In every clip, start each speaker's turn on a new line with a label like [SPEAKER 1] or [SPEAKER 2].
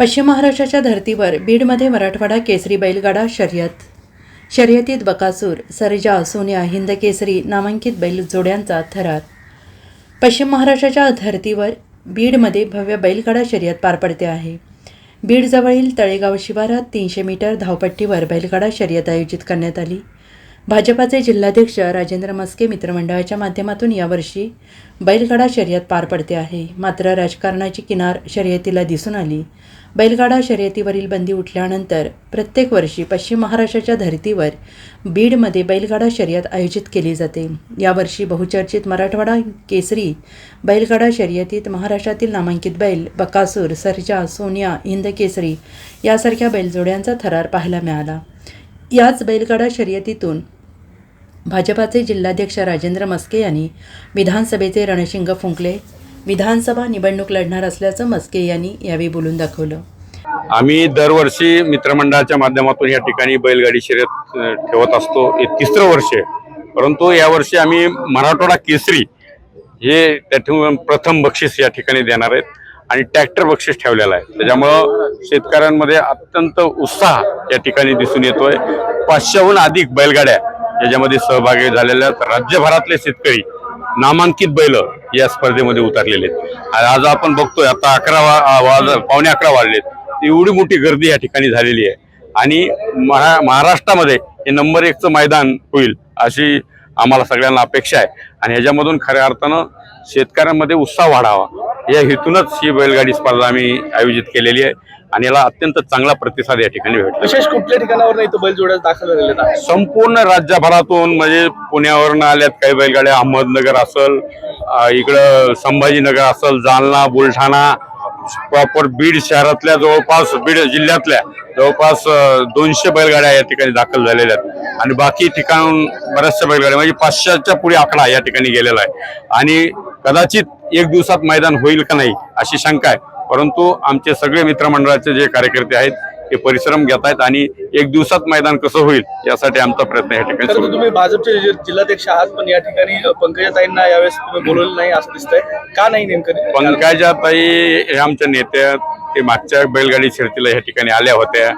[SPEAKER 1] पश्चिम महाराष्ट्राच्या धर्तीवर बीडमध्ये मराठवाडा केसरी बैलगाडा शर्यत. शर्यतीत बकासूर सरजा सोन्या हिंद केसरी नामांकित बैल जोड्यांचा थरार. पश्चिम महाराष्ट्राच्या धर्तीवर बीडमध्ये भव्य बैलगाडा शर्यत पार पडते आहे. बीडजवळील तळेगाव शिवारात तीनशे मीटर धावपट्टीवर बैलगाडा शर्यत आयोजित करण्यात आली. भाजपाचे जिल्हाध्यक्ष राजेंद्र मस्के मित्रमंडळाच्या माध्यमातून यावर्षी बैलगाडा शर्यत पार पडते आहे. मात्र राजकारणाची किनार शर्यतीला दिसून आली. बैलगाडा शर्यतीवरील बंदी उठल्यानंतर प्रत्येक वर्षी पश्चिम महाराष्ट्राच्या धर्तीवर बीडमध्ये बैलगाडा शर्यत आयोजित केली जाते. यावर्षी बहुचर्चित मराठवाडा केसरी बैलगाडा शर्यतीत महाराष्ट्रातील नामांकित बैल बकासूर सरजा सोनिया हिंद केसरी यासारख्या बैलजोड्यांचा थरार पाहायला मिळाला. याच बैलगाडा शर्यतीतून भाजपाचे जिल्हाध्यक्ष राजेंद्र मस्के यांनी विधानसभेचे रणशिंग फुंकले. विधानसभा निवडणूक लढणार असल्याचं मस्के यांनी यावेळी बोलून दाखवलं.
[SPEAKER 2] आम्ही दरवर्षी मित्रमंडळाच्या माध्यमातून या ठिकाणी बैलगाडी शर्यत ठेवत असतो. हे तिसरं वर्ष आहे. परंतु यावर्षी आम्ही मराठवाडा केसरी हे त्यातून प्रथम बक्षीस या ठिकाणी देणार आहेत. आणि ट्रॅक्टर बक्षीस ठेवलेलं आहे. त्याच्यामुळं शेतकऱ्यांमध्ये अत्यंत उत्साह या ठिकाणी दिसून येतोय. पाचशेहून अधिक बैलगाड्या याच्यामध्ये सहभागी झालेल्या आहेत. राज्यभरातले शेतकरी नामांकित बैल या स्पर्धेमध्ये उतरलेले आहेत. आज आपण बघतोय आता अकरा वा- वाज पावणे अकरा वाजलेत. एवढी मोठी गर्दी या ठिकाणी झालेली आहे. आणि महा महाराष्ट्रामध्ये हे नंबर एकचं मैदान होईल अशी आम्हाला सगळ्यांना अपेक्षा आहे. आणि ह्याच्यामधून खऱ्या अर्थानं शेतकऱ्यांमध्ये उत्साह वाढावा. या हेतूनच ही बैलगाडी स्पर्धा आम्ही आयोजित केलेली आहे आणि याला अत्यंत चांगला प्रतिसाद या ठिकाणी भेटला.
[SPEAKER 3] विशेष कुठल्या ठिकाणावर इथं बैल जोड्या दाखल
[SPEAKER 2] संपूर्ण राज्यभरातून म्हणजे पुण्यावरनं आल्यात काही बैलगाड्या अहमदनगर असल इकडं संभाजीनगर असल जालना बुलढाणा प्रॉपर बीड शहरातल्या जवळपास बीड जिल्ह्यातल्या जवळपास दोनशे बैलगाड्या या ठिकाणी दाखल झालेल्या आहेत. आणि बाकी ठिकाण बऱ्याचशा बैलगाड्या म्हणजे पाचशेच्या पुढे आकडा या ठिकाणी गेलेला आहे. आणि कदाचित एक दिवसात मैदान होईल का नाही अशी शंका आहे. परंतु आमचे सगळे मित्रमंडळाचे जे कार्यकर्ते आहेत ते परिश्रम घेत आहेत आणि एक दिवसात मैदान कसं होईल यासाठी आमचा प्रयत्न या ठिकाणी
[SPEAKER 3] खरं तर. तुम्ही भाजपचे जि- जिल्हाध्यक्ष आहात पण या ठिकाणी पंकजाताईंना यावेळेस तुम्ही बोलवलं नाही असं दिसतंय. का नाही नेमकं?
[SPEAKER 2] पंकजाताई हे आमच्या नेत्या ते मागच्या बैलगाडी शर्यतीला ह्या ठिकाणी आल्या होत्या.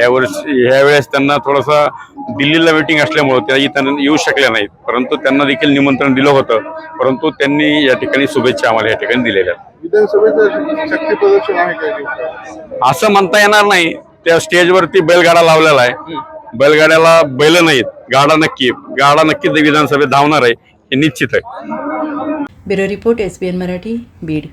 [SPEAKER 2] यावर्षी ह्यावेळेस त्यांना थोडंसं दिल्लीला मिटिंग असल्यामुळं त्या इथं येऊ शकल्या नाहीत. परंतु त्यांना देखील निमंत्रण दिलं होतं. परंतु त्यांनी या ठिकाणी शुभेच्छा आम्हाला या ठिकाणी दिलेल्या आहेत.
[SPEAKER 4] विधानसभेचं शक्ती प्रदर्शन आहे का
[SPEAKER 2] असं म्हणता येणार नाही. त्या स्टेजवरती बैलगाडा लावलेला आहे. बैलगाड्याला बैल नाहीत. गाडा नक्की गाडा नक्की विधानसभेत धावणार आहे हे निश्चित आहे.
[SPEAKER 1] Bureau report S B N Marathi Beed.